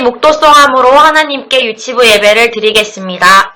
목도송함으로 하나님께 유치부 예배를 드리겠습니다.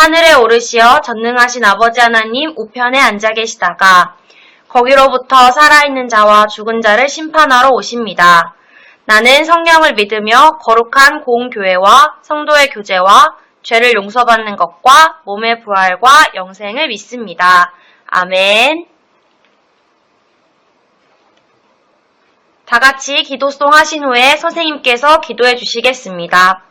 하늘에 오르시어 전능하신 아버지 하나님 우편에 앉아 계시다가 거기로부터 살아있는 자와 죽은 자를 심판하러 오십니다. 나는 성령을 믿으며 거룩한 공교회와 성도의 교제와 죄를 용서받는 것과 몸의 부활과 영생을 믿습니다. 아멘. 다 같이 기도송 하신 후에 선생님께서 기도해 주시겠습니다.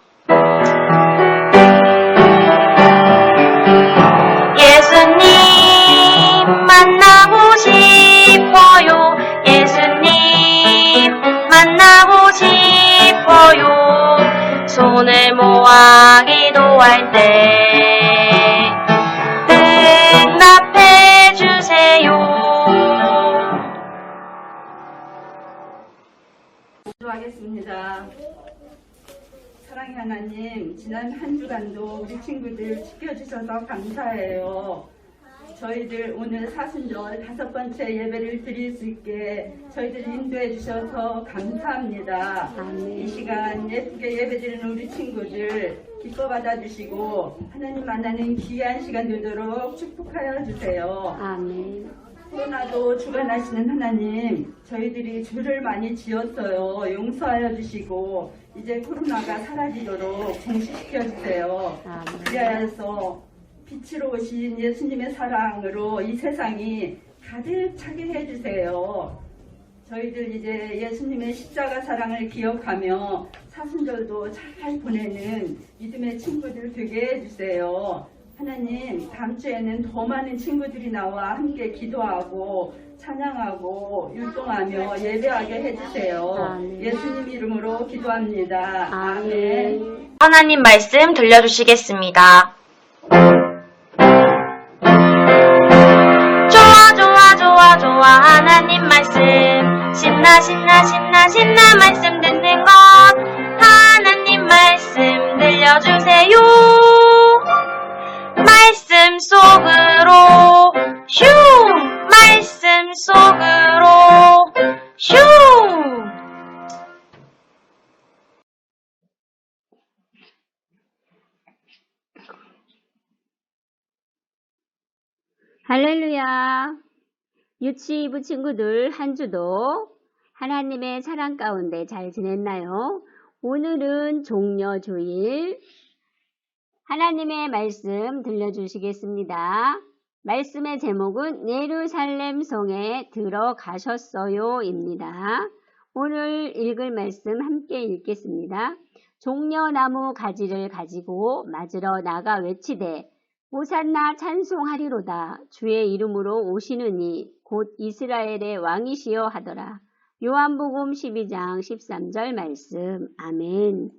기도할 때 응답해 주세요. 기도하겠습니다. 사랑의 하나님, 지난 한 주간도 우리 친구들 지켜주셔서 감사해요. 저희들 오늘 사순절 다섯 번째 예배를 드릴 수 있게 저희들 인도해 주셔서 감사합니다. 이 시간 예쁘게 예배 드리는 우리 친구들 기뻐 받아주시고 하나님 만나는 귀한 시간 되도록 축복하여 주세요. 아멘. 코로나도 주관하시는 하나님, 저희들이 죄를 많이 지었어요. 용서하여 주시고, 이제 코로나가 사라지도록 정식시켜 주세요. 아멘. 그리하여서 빛으로 오신 예수님의 사랑으로 이 세상이 가득 차게 해주세요. 저희들 이제 예수님의 십자가 사랑을 기억하며 사순절도 잘 보내는 믿음의 친구들 되게 해주세요. 하나님, 다음 주에는 더 많은 친구들이 나와 함께 기도하고 찬양하고 율동하며 예배하게 해주세요. 예수님 이름으로 기도합니다. 아멘. 하나님 말씀 들려주시겠습니다. 들려주세요 말씀 속으로 슝 말씀 속으로 슝 할렐루야. 유치부 친구들 한 주도 하나님의 사랑 가운데 잘 지냈나요? 오늘은 종려주일. 하나님의 말씀 들려주시겠습니다. 말씀의 제목은 예루살렘 성에 들어가셨어요입니다. 오늘 읽을 말씀 함께 읽겠습니다. 종려나무 가지를 가지고 맞으러 나가 외치되 오산나 찬송하리로다 주의 이름으로 오시느니 곧 이스라엘의 왕이시여 하더라. 요한복음 12장 13절 말씀. 아멘.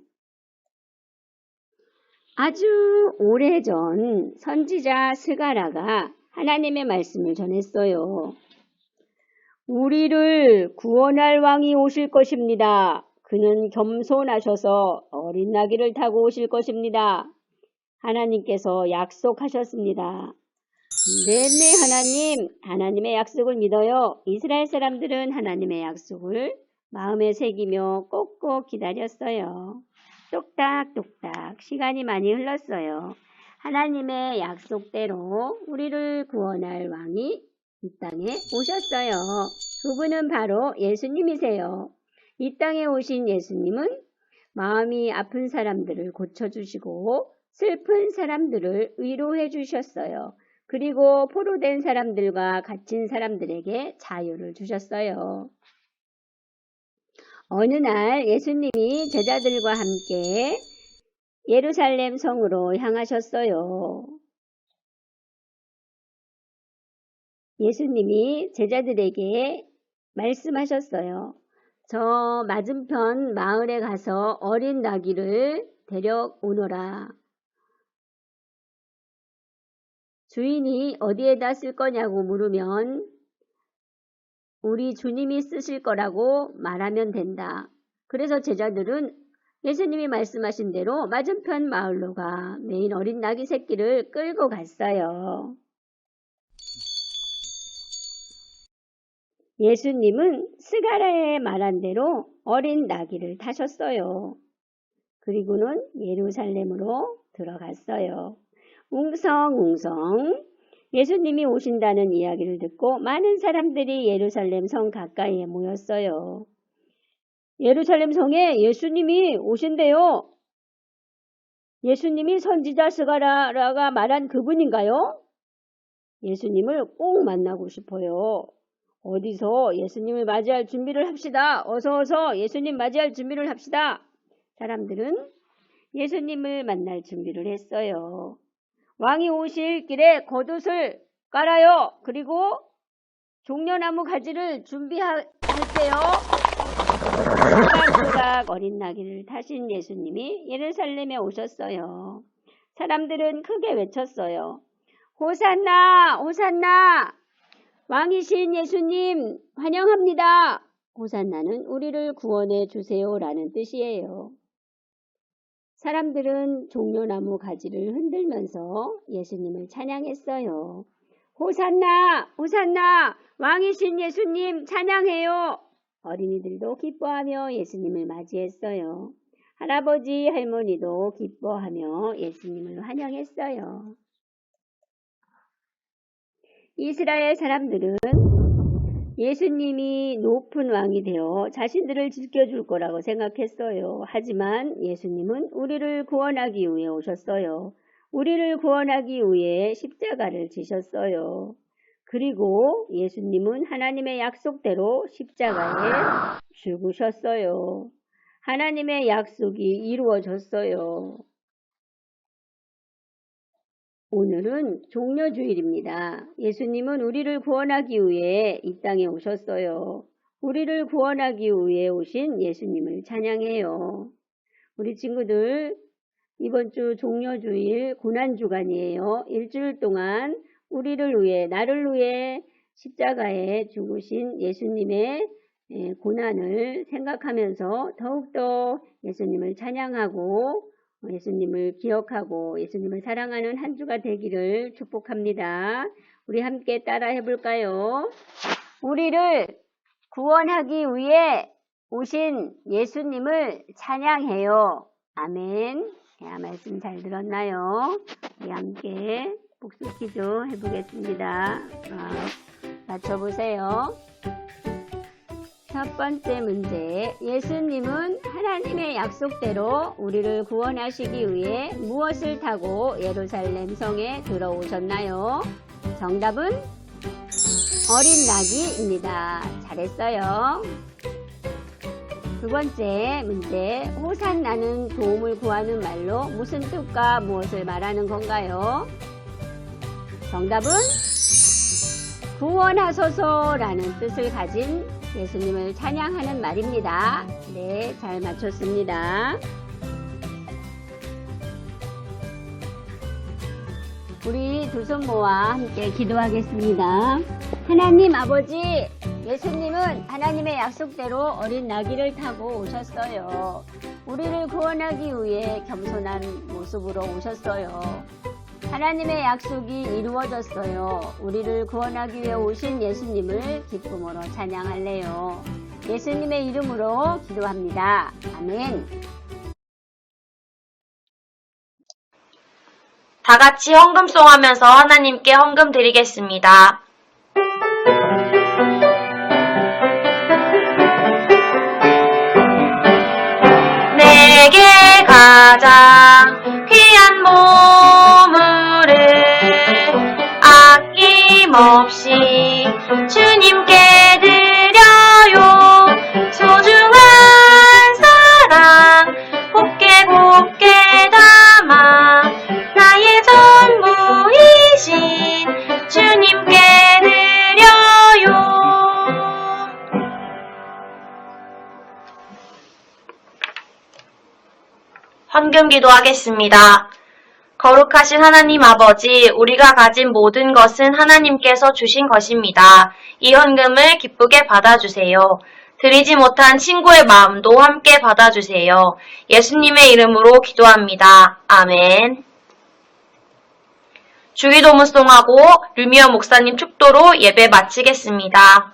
아주 오래전 선지자 스가라가 하나님의 말씀을 전했어요. 우리를 구원할 왕이 오실 것입니다. 그는 겸손하셔서 어린 나귀를 타고 오실 것입니다. 하나님께서 약속하셨습니다. 네네 하나님, 하나님의 약속을 믿어요. 이스라엘 사람들은 하나님의 약속을 마음에 새기며 꼭꼭 기다렸어요. 똑딱똑딱 시간이 많이 흘렀어요. 하나님의 약속대로 우리를 구원할 왕이 이 땅에 오셨어요. 그분은 바로 예수님이세요. 이 땅에 오신 예수님은 마음이 아픈 사람들을 고쳐주시고 슬픈 사람들을 위로해 주셨어요. 그리고 포로된 사람들과 갇힌 사람들에게 자유를 주셨어요. 어느 날 예수님이 제자들과 함께 예루살렘 성으로 향하셨어요. 예수님이 제자들에게 말씀하셨어요. 저 맞은편 마을에 가서 어린 나귀를 데려오너라. 주인이 어디에다 쓸 거냐고 물으면 우리 주님이 쓰실 거라고 말하면 된다. 그래서 제자들은 예수님이 말씀하신 대로 맞은편 마을로 가 메인 어린 나귀 새끼를 끌고 갔어요. 예수님은 스가라의 말한 대로 어린 나귀를 타셨어요. 그리고는 예루살렘으로 들어갔어요. 웅성웅성 예수님이 오신다는 이야기를 듣고 많은 사람들이 예루살렘 성 가까이에 모였어요. 예루살렘 성에 예수님이 오신대요. 예수님이 선지자 스가라가 말한 그분인가요? 예수님을 꼭 만나고 싶어요. 어디서 예수님을 맞이할 준비를 합시다. 어서 어서 예수님 맞이할 준비를 합시다. 사람들은 예수님을 만날 준비를 했어요. 왕이 오실 길에 겉옷을 깔아요. 그리고 종려나무 가지를 준비할게요. 조각조각 어린 나귀를 타신 예수님이 예루살렘에 오셨어요. 사람들은 크게 외쳤어요. 호산나, 호산나! 왕이신 예수님 환영합니다. 호산나는 우리를 구원해 주세요라는 뜻이에요. 사람들은 종려나무 가지를 흔들면서 예수님을 찬양했어요. 호산나, 호산나, 왕이신 예수님 찬양해요. 어린이들도 기뻐하며 예수님을 맞이했어요. 할아버지, 할머니도 기뻐하며 예수님을 환영했어요. 이스라엘 사람들은 예수님이 높은 왕이 되어 자신들을 지켜줄 거라고 생각했어요. 하지만 예수님은 우리를 구원하기 위해 오셨어요. 우리를 구원하기 위해 십자가를 지셨어요. 그리고 예수님은 하나님의 약속대로 십자가에 죽으셨어요. 하나님의 약속이 이루어졌어요. 오늘은 종려주일입니다. 예수님은 우리를 구원하기 위해 이 땅에 오셨어요. 우리를 구원하기 위해 오신 예수님을 찬양해요. 우리 친구들, 이번 주 종려주일 고난주간이에요. 일주일 동안 우리를 위해, 나를 위해 십자가에 죽으신 예수님의 예, 고난을 생각하면서 더욱더 예수님을 찬양하고 예수님을 기억하고 예수님을 사랑하는 한 주가 되기를 축복합니다. 우리 함께 따라 해볼까요? 우리를 구원하기 위해 오신 예수님을 찬양해요. 아멘. 야, 말씀 잘 들었나요? 우리 함께 복수 퀴즈 해보겠습니다. 아, 맞춰보세요. 첫 번째 문제. 예수님은 하나님의 약속대로 우리를 구원하시기 위해 무엇을 타고 예루살렘 성에 들어오셨나요? 정답은 어린 나귀입니다. 잘했어요. 두 번째 문제. 호산나는 도움을 구하는 말로 무슨 뜻과 무엇을 말하는 건가요? 정답은 구원하소서라는 뜻을 가진 예수님을 찬양하는 말입니다. 네, 잘 맞췄습니다. 우리 두 손 모아 함께 기도하겠습니다. 하나님 아버지, 예수님은 하나님의 약속대로 어린 나귀를 타고 오셨어요. 우리를 구원하기 위해 겸손한 모습으로 오셨어요. 하나님의 약속이 이루어졌어요. 우리를 구원하기 위해 오신 예수님을 기쁨으로 찬양할래요. 예수님의 이름으로 기도합니다. 아멘. 다 같이 헌금송 하면서 하나님께 헌금 드리겠습니다. 주님에게 가장 아낌없이 주님께 드려요 소중한 사랑 곱게 곱게 담아 나의 전부이신 주님께 드려요 헌금 기도 하겠습니다. 거룩하신 하나님 아버지, 우리가 가진 모든 것은 하나님께서 주신 것입니다. 이 헌금을 기쁘게 받아주세요. 드리지 못한 친구의 마음도 함께 받아주세요. 예수님의 이름으로 기도합니다. 아멘. 주기도문송하고 류미어 목사님 축도로 예배 마치겠습니다.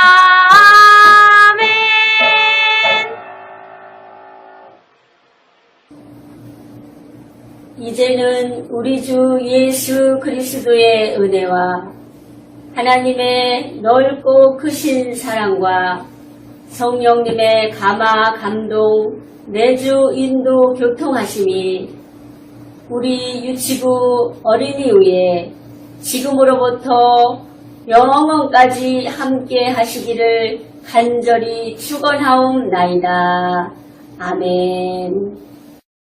이제는 우리 주 예수 그리스도의 은혜와 하나님의 넓고 크신 사랑과 성령님의 감화 감동 내주 인도 교통하심이 우리 유치부 어린이 위에 지금으로부터 영원까지 함께 하시기를 간절히 축원하옵나이다. 아멘.